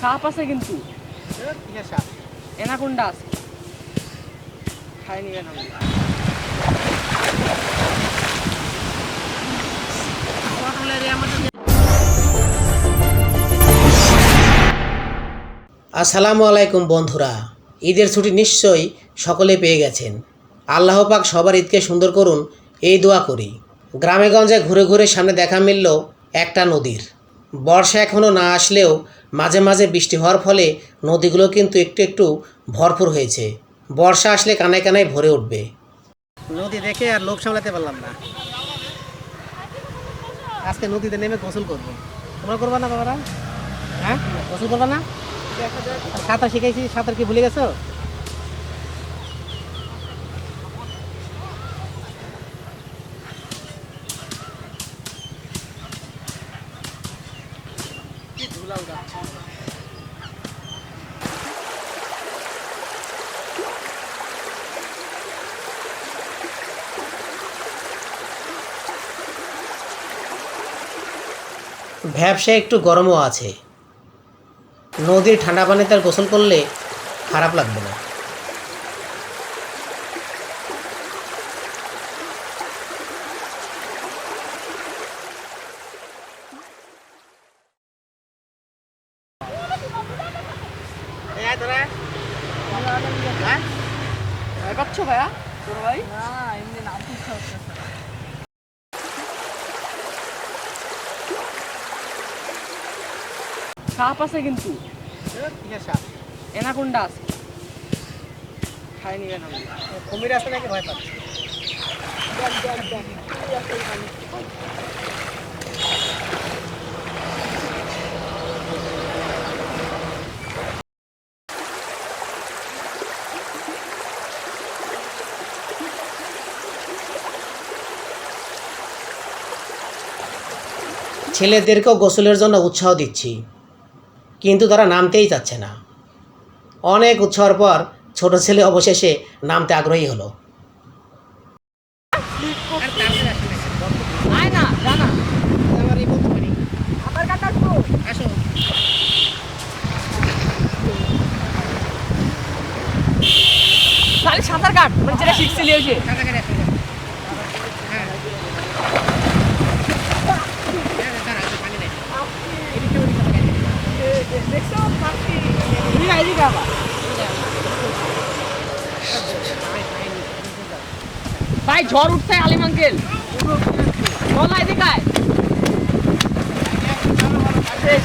সাপ আছে কিন্তু। আছে। খাই নিবেন আসসালামু আলাইকুম বন্ধুরা। ঈদের ছুটি নিশ্চয়ই সকলে পেয়ে গেছেন। আল্লাহ পাক সবার ঈদকে সুন্দর করুন, এই দোয়া করি। গ্রামে গঞ্জে ঘুরে ঘুরে সামনে দেখা মিলল একটা নদীর। বর্ষা এখনও না আসলেও মাঝে মাঝে বৃষ্টি হওয়ার ফলে নদীগুলো কিন্তু একটু একটু ভরপুর হয়েছে। বর্ষা আসলে কানায় কানায় ভরে উঠবে। নদী দেখে আর লোক সামলাতে পারলাম না। আজকে নদীতে নেমে গোসল করব। তোমরা করবা না বাবারা? হ্যাঁ? গোসল করবা না? সাঁতার শিখেছি সাঁতার কি ভুলে গেছো? ব্যবসা একটু গরমও আছে। নদীর ঠান্ডা পানিতে আর গোসল করলে খারাপ লাগবে না। ভয় ভাইয়া তোর ভাই না এমনি নাম সাপ আছে কিন্তু। এনাকোন্ডা আছে। খাই নিবেন কুমির আসলে নাকি ভয় পাচ্ছে? ছেলেদেরকেও গোসলের জন্য উৎসাহ দিচ্ছি। কিন্তু তারা নামতেই চাচ্ছে না। অনেক উৎসাহের পর ছোট ছেলে অবশেষে নামতে আগ্রহী হলো। সাঁতার কাট মানে যেটা শিখছিলি ওই যে। ভাই ঝড় উঠছে আলিম আঙ্কেল বলা এদিকে আয়। শেষ।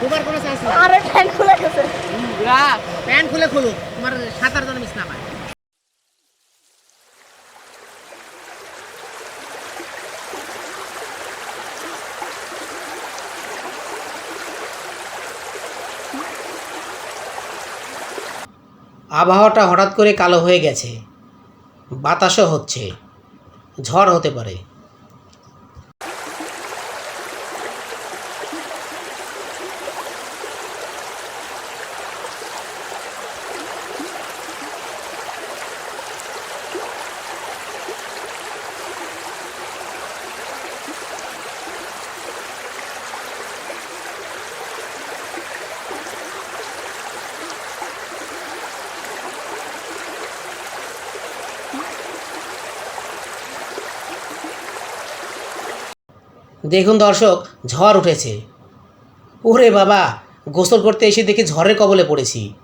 দুবার নাই আরে ফ্যান খুলে গেছে প্যান্ট খুলে খুলুক তোমার সাঁতার যেন মিস না পায় আবহাওয়াটা হঠাৎ করে কালো হয়ে গেছে। বাতাসও হচ্ছে। ঝড় হতে পারে। দেখুন দর্শক, ঝড় উঠেছে। ওরে বাবা, গোসল করতে এসে দেখি ঝড়ের কবলে পড়েছি।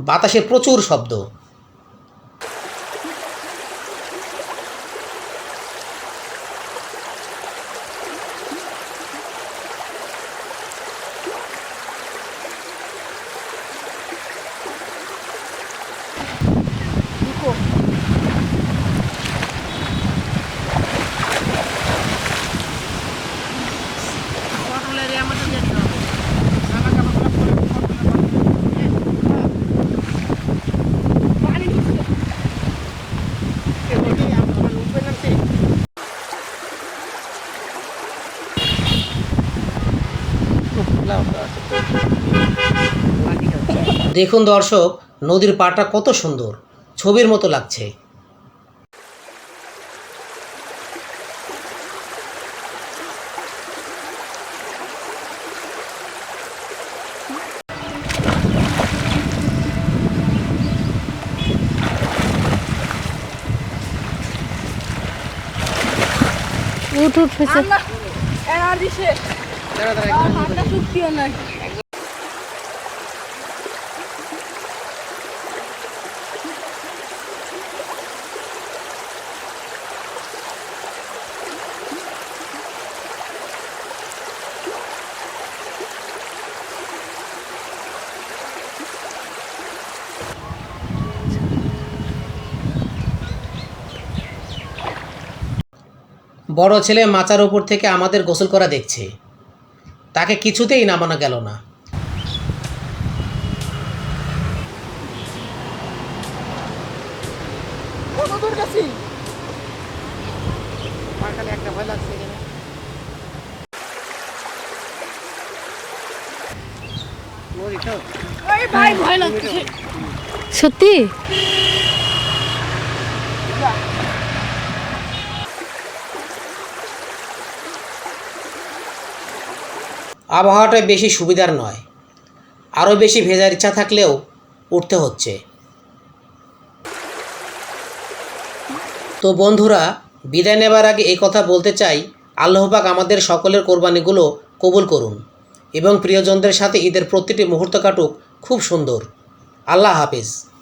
বাতাসে প্রচুর শব্দ। দেখুন দর্শক নদীর পাটা কত সুন্দর। ছবির মতো লাগছে। উঠ উঠ হয়েছে বড় ছেলে মাচার ওপর থেকে আমাদের গোসল করা দেখছে। তাকে কিছুতেই নামানো গেল না। সত্যি? আবহাওয়াটা বেশি সুবিধার নয়। আরও বেশি ভেজার ইচ্ছা থাকলেও উঠতে হচ্ছে। তো বন্ধুরা, বিদায় নেবার আগে এই কথা বলতে চাই আল্লাহ পাক আমাদের সকলের কোরবানিগুলো কবুল করুন এবং প্রিয়জনদের সাথে ঈদের প্রতিটি মুহূর্ত কাটুক, খুব সুন্দর। আল্লাহ হাফিজ।